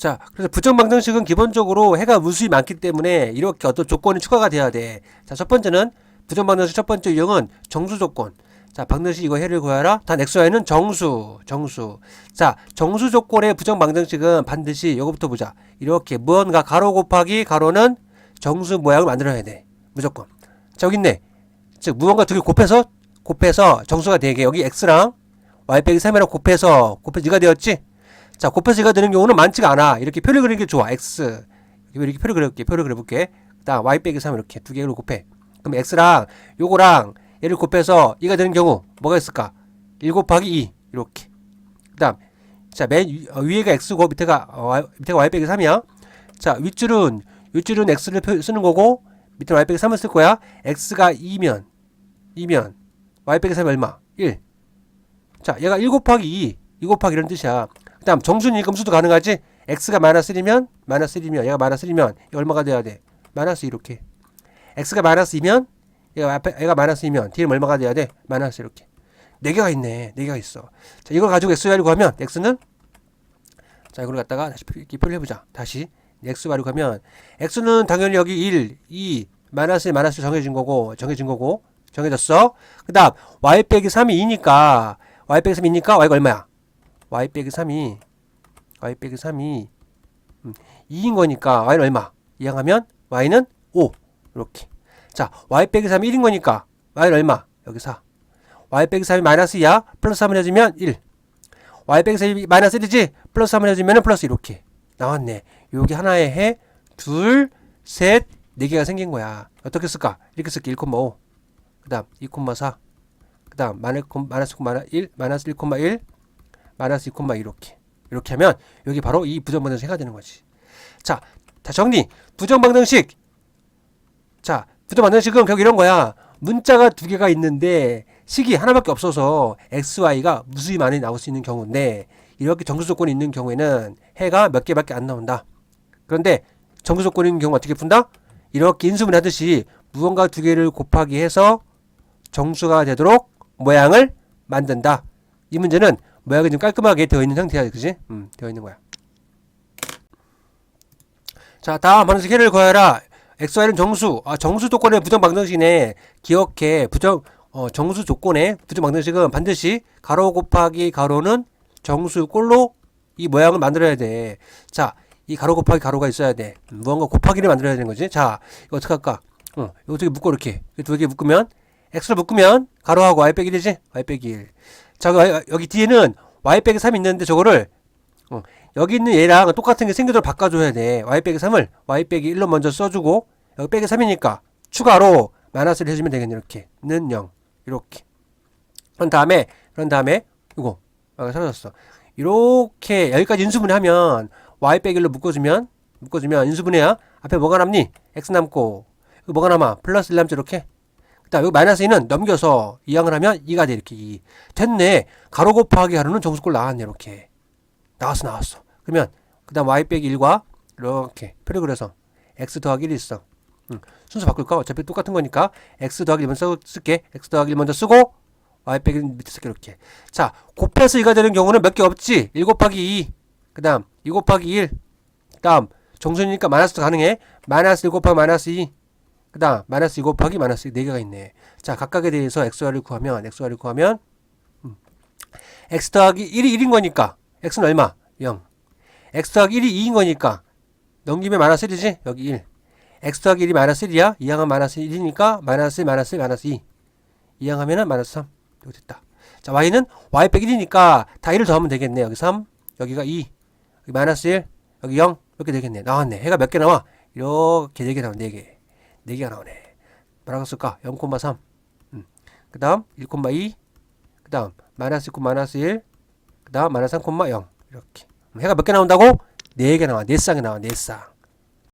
자, 그래서 부정방정식은 기본적으로 해가 무수히 많기 때문에 이렇게 어떤 조건이 추가가 돼야 돼. 자, 첫 번째는 부정방정식 첫 번째 유형은 정수 조건. 자, 방정식 이거 해를 구하라. 단 xy는 정수, 정수. 자, 정수 조건의 부정방정식은 반드시 이거부터 보자. 이렇게 무언가 가로 곱하기 가로는 정수 모양을 만들어야 돼. 무조건. 자, 여기 있네. 즉 무언가 두 개 곱해서 곱해서 정수가 되게 여기 x랑 y 빼기 3이랑 곱해서 곱해서 이가 되었지? 자, 곱해서 이가 되는 경우는 많지가 않아. 이렇게 표를 그리는 게 좋아. x. 이렇게 표를 그려볼게. 표를 그려볼게. 그다음 y 빼기 3 이렇게 두 개를 곱해. 그럼 x랑 요거랑 얘를 곱해서 이가 되는 경우 뭐가 있을까? 1 곱하기 2 이렇게. 그다음 자, 맨 위- 어, 위에가 x고 밑에가 어, y, 밑에가 y 빼기 3이야. 자, 윗줄은 윗줄은 x를 표- 쓰는 거고 밑에 y 빼기 3을 쓸 거야. x가 2면 2면 y 빼기 3이 얼마? 1. 자, 얘가 1 곱하기 2, 2 곱하기 이런 뜻이야. 그 다음 정수니 금수도 가능하지? x가 마이너스 1이면 마이너스 1이면 얘가 마이너스 1이면 얘 얼마가 돼야 돼? 마이너스 이렇게. x가 마이너스 2면 얘가 앞에 얘가 마이너스 2면 뒤에 얼마가 돼야 돼? 마이너스 이렇게. 네 개가 있네. 네 개가 있어. 자, 이걸 가지고 x value 구하면 x는 자, 이걸 갖다가 다시 표를 해보자. 다시 x value 가면 x는 당연히 여기 1, 2, 마이너스 1, 마이너스 정해진 거고 정해진 거고 정해졌어. 그 다음 y 빼기 3이 2니까 y 빼기 3이 2니까 y가 얼마야? Y 빼기 3이 y 빼기 3이 음, 2인 거니까 y는 얼마? 이항하면 y는 5 이렇게. 자, y 빼기 3이 1인 거니까 y는 얼마? 여기 4. y 빼기 3이 마이너스 2야. 플러스 3을 해주면 1. y 빼기 3이 마이너스 1이지? 플러스 3을 해주면 플러스 이렇게. 나왔네. 여기 하나에 해, 둘, 셋, 네 개가 생긴 거야. 어떻게 쓸까? 이렇게 쓸게. 1,5. 그 다음 2,4. 그 다음 마이너스, 마이너스, 마이너스 1, 마이너스 1,1, 마이너스 2,2 이렇게. 이렇게 하면 여기 바로 이 부정방정식 해가 되는 거지. 자, 다 정리. 부정방정식. 자, 부정방정식은 결국 이런 거야. 문자가 두 개가 있는데 식이 하나밖에 없어서 x, y가 무수히 많이 나올 수 있는 경우인데 이렇게 정수 조건이 있는 경우에는 해가 몇 개밖에 안 나온다. 그런데 정수 있는 경우 어떻게 푼다? 이렇게 인수분 하듯이 무언가 두 개를 곱하기 해서 정수가 되도록 모양을 만든다. 이 문제는 모양이 좀 깔끔하게 되어 있는 상태야, 그지? 음, 되어 있는 거야. 자, 다음 방정식 해를 구하라. XY는 정수. 아, 정수 조건의 부정 방정식이네. 기억해. 부정 어, 정수 조건의 부정 방정식은 반드시 가로 곱하기 가로는 정수 꼴로 이 모양을 만들어야 돼. 자, 이 가로 곱하기 가로가 있어야 돼. 음, 무언가 곱하기를 만들어야 되는 거지. 자, 이거 어떻게 할까? 어, 이거 두개 묶어 이렇게. 두 개 묶으면 x를 묶으면 가로하고 y 빼기 되지? y 빼기 1. 자, 그 여기 뒤에는 y 빼기 3이 있는데 저거를 어, 여기 있는 얘랑 똑같은 게 생기도록 바꿔줘야 돼. y 빼기 3을 y 빼기 1로 먼저 써주고 여기 빼기 3이니까 추가로 마이너스를 해주면 되겠네. 이렇게 는 0. 이렇게. 그런 다음에 그런 다음에 이거 아, 사라졌어. 이렇게 여기까지 인수분해 하면 y 빼기 1로 묶어주면 묶어주면 인수분해야 앞에 뭐가 남니? x 남고 뭐가 남아? 플러스 1 남죠 이렇게. 그다음 여기 마이너스 2는 넘겨서 이항을 하면 2가 돼 이렇게 2. 됐네. 가로 곱하기 가로는 정수꼴 나왔네 이렇게. 나왔어 나왔어. 그러면 그다음 y 빼기 1과 이렇게 표를 그려서 x 더하기 1이 있어. 응. 순서 바꿀까? 어차피 똑같은 거니까 x 더하기 1 먼저 쓸게. x 더하기 1 먼저 쓰고 y 빼기 1 밑에 쓸게 이렇게. 자 곱해서 2가 되는 경우는 몇 개 없지? 1 곱하기 2. 그다음 2 곱하기 1. 그다음 정수니까 마이너스도 가능해. 마이너스 1 곱하기 마이너스 2. 그 다음 마이너스 2 곱 하기 마이너스 4개가 있네. 자 각각에 대해서 xy를 구하면 xy를 구하면 음. x 더하기 1이 1인 거니까 x는 얼마? 0 x 더하기 1이 2인 거니까 넘기면 마이너스 1이지? 여기 1 x 더하기 1이 마이너스 1이야? 이항은 마이너스 1이니까 마이너스 1 마이너스 1 마이너스 2 이항하면 은 마이너스 3 이거 됐다. 자 y는 y 빼기 1이니까 다 1을 더하면 되겠네. 여기 3 여기가 2 여기 마이너스 1 여기 0 이렇게 되겠네. 나왔네. 해가 몇 개 나와? 이렇게 4개 나와. 4개 4개가 나오네. 쓸까? 0,3. 음. 그 다음 1,2. 그 다음 마이너스 1, 마이너스 1. 그 다음 마이너스 3,0. 이렇게. 해가 몇 개 나온다고? 4개 나와. 4쌍이 나와. 4쌍.